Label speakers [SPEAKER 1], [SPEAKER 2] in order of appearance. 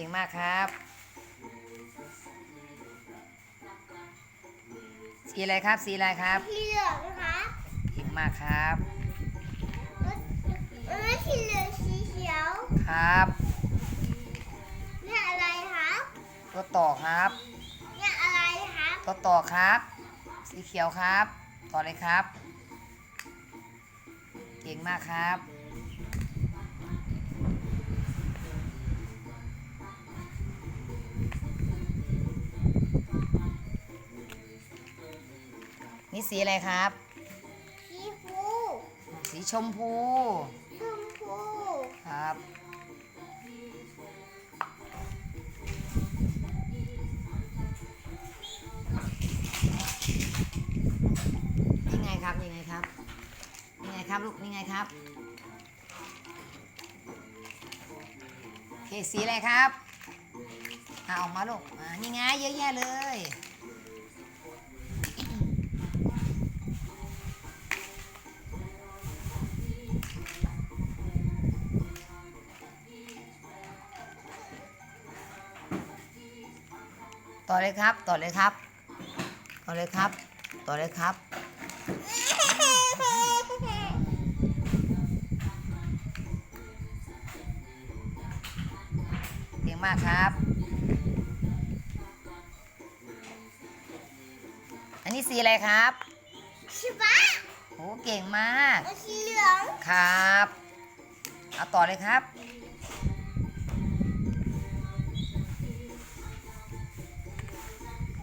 [SPEAKER 1] ก่งมากครับ สีอะไรครับ สีอะไรครับ
[SPEAKER 2] สีเหลืองครับ
[SPEAKER 1] เก่งมากครับ
[SPEAKER 2] แล้วสีเหลืองสีเขียว
[SPEAKER 1] ครับ
[SPEAKER 2] เนี่ยอะไรครับ
[SPEAKER 1] ตัวต่อครับ
[SPEAKER 2] เนี่ยอะไรครับ
[SPEAKER 1] ตัวต่อครับ สีเขียวครับ ต่อเลยครับ เก่งมากครับ นี่สีอะไรครับ
[SPEAKER 2] สีฟู
[SPEAKER 1] สีชมพู
[SPEAKER 2] ชมพู
[SPEAKER 1] ครับนี่ไงครับนี่ไงครับนี่ไงครับลูกนี่ไงครับโอเคสีอะไรครับเอาออกมาลูกอ่านี่ไงเยอะแยะเลย ต่อเลยครับ ต่อเลยครับ ต่อเลยครับ ต่อเลยครับ เก่งมากครับ อันนี้สีอะไรครับ
[SPEAKER 2] สีฟ้า
[SPEAKER 1] โอ้เก่งมาก
[SPEAKER 2] แล้วสีเหลือง
[SPEAKER 1] ครับ เอาต่อเลยครับ
[SPEAKER 2] ส